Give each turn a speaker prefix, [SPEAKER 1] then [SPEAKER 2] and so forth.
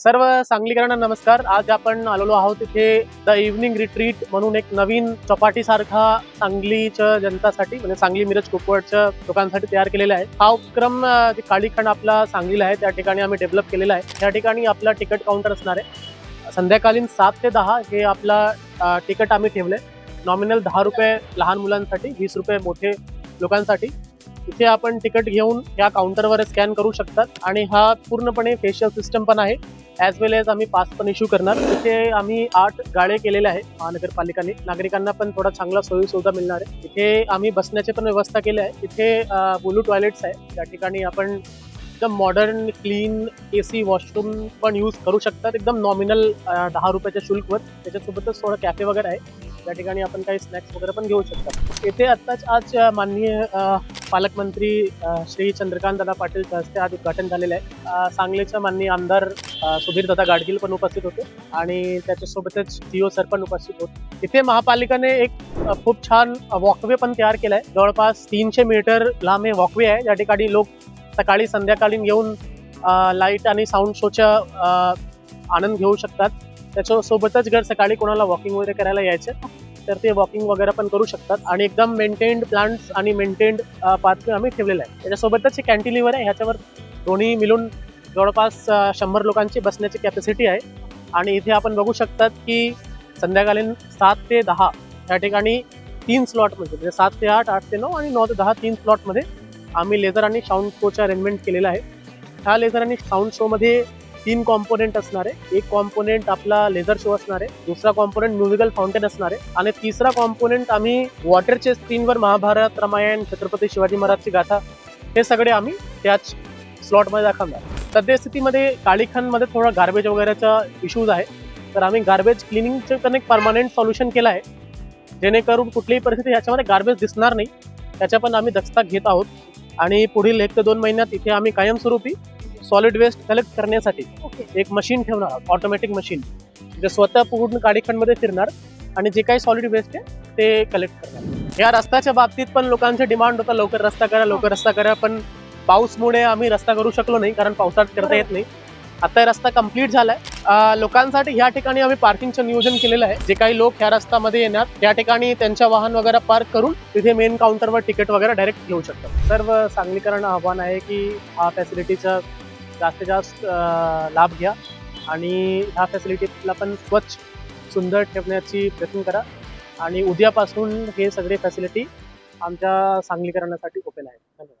[SPEAKER 1] सर्व सांगलीकरांना नमस्कार. आज आपण आलेलो आहोत इथे द इव्हनिंग रिट्रीट म्हणून एक नवीन चपाटी सारखा सांगलीच्या जनतासाठी म्हणजे सांगली मिरज कुपवाडच्या लोकांसाठी तयार केलेला आहे. हा उपक्रम जे काळीखंड आपला सांगलीला आहे त्या ठिकाणी आम्ही डेव्हलप केलेला आहे. त्या ठिकाणी आपला तिकीट काउंटर असणार आहे. संध्याकालीन सात ते दहा हे आपला तिकीट आम्ही ठेवलंय. नॉमिनल दहा रुपये लहान मुलांसाठी वीस रुपये मोठे लोकांसाठी. इथे आपण तिकीट घेऊन या काउंटरवर स्कॅन करू शकतात. आणि हा पूर्णपणे फेशियल सिस्टम पण आहे. ॲज वेल एज आम्ही पास पण इश्यू करणार. इथे आम्ही आठ गाळे केलेले आहे महानगरपालिकाने. नागरिकांना पण थोडा चांगला सोयी सुविधा मिळणार आहे. इथे आम्ही बसण्याची पण व्यवस्था केली आहे. इथे बुलू टॉयलेट्स आहे त्या ठिकाणी आपण एकदम modern clean A C washroom पण यूज करू शकतात. एकदम नॉमिनल दहा रुपयाच्या शुल्कवर. त्याच्यासोबतच थोडं कॅफे वगैरे आहे. त्या ठिकाणी आपण काही स्नॅक्स वगैरे पण घेऊ शकतात. येथे आत्ताच आज माननीय पालकमंत्री श्री चंद्रकांत दादा पाटीलच्या हस्ते आज उद्घाटन झालेलं आहे. सांगलीच्या माननीय आमदार सुधीर दादा गाडगील पण उपस्थित होते आणि त्याच्यासोबतच सीओ सर पण उपस्थित होते. इथे महापालिकेने एक खूप छान वॉकवे पण तयार केलाय. जवळपास तीनशे मीटर लांब हे वॉकवे आहे. या ठिकाणी लोक सकाळी संध्याकाळी येऊन लाइट आणि साऊंड शोचा आनंद घेऊ शकतात. त्याच्यासोबतच जर सकाळी कोणाला वॉकिंग वगैरे करायला यायचं तर ते वॉकिंग वगैरे पण करू शकतात. आणि एकदम मेंटेन्ड प्लांट्स आणि मेंटेन्ड पाथवे आम्ही ठेवलेला आहे त्याच्यासोबतच एक कॅन्टिलिव्हर आहे. ह्याच्यावर दोन्ही मिळून जवळपास शंभर लोकांची बसण्याची कॅपॅसिटी आहे. आणि इथे आपण बघू शकतात की संध्याकाळीन सात ते दहा या ठिकाणी तीन स्लॉटमध्ये म्हणजे सात ते आठ आठ ते नऊ आणि नऊ ते दहा तीन स्लॉटमध्ये आम्ही लेझर आणि साऊंड शोचं अरेंजमेंट केलेलं आहे. ह्या लेझर आणि साऊंड शोमध्ये तीन कॉम्पोनेंट असणार आहे. एक कॉम्पोनेंट आपला लेझर शो असणार आहे. दुसरा कॉम्पोनेंट म्युझिकल फाउंटेन असणार आहे. आणि तिसरा कॉम्पोनेंट आम्ही वॉटरच्या स्क्रीनवर महाभारत रामायण छत्रपती शिवाजी महाराजची गाथा हे सगळे आम्ही त्याच स्लॉटमध्ये दाखवणार. सद्यस्थितीमध्ये काळीखानमध्ये थोडा गार्बेज वगैरेचा इश्यूज आहे. तर आम्ही गार्बेज क्लिनिंगचं पण एक परमानंट सोल्युशन केलं आहे. जेणेकरून कुठलीही परिस्थिती याच्यामध्ये गार्बेज दिसणार नाही. त्याच्या पण आम्ही दक्षता घेत आहोत. आणि पुढील एक ते दोन महिन्यात इथे आम्ही कायमस्वरूपी सॉलिड वेस्ट कलेक्ट करण्यासाठी एक मशीन ठेवणार आहोत ऑटोमॅटिक मशीन जे स्वतः पूर्ण काडीखंडमध्ये फिरणार आणि जे काही सॉलिड वेस्ट आहे ते कलेक्ट करणार. या रस्त्याच्या बाबतीत पण लोकांचे डिमांड होता लवकर रस्ता करा लवकर रस्ता करा पण पाऊसमुळे आम्ही रस्ता करू शकलो नाही कारण पावसाळ्यात करता येत नाही. आता हा रस्ता कंप्लीट झालाय. लोकांसाठी ह्या ठिकाणी आम्ही पार्किंगचं नियोजन केलेलं आहे. जे काही लोक ह्या रस्त्यामध्ये येणार त्या ठिकाणी त्यांच्या वाहन वगैरे पार्क करून तिथे मेन काउंटरवर तिकीट वगैरे डायरेक्ट घेऊ शकतात. सर्व सांगलीकरांना आव्हान आहे की हा फॅसिलिटीचा जास्तीत जास्त लाभ घ्या. आणि ह्या फॅसिलिटीला पण स्वच्छ सुंदर ठेवण्याची प्रयत्न करा. आणि उद्यापासून हे सगळे फॅसिलिटी आमच्या सांगलीकरणासाठी ओपन आहे धन्यवाद.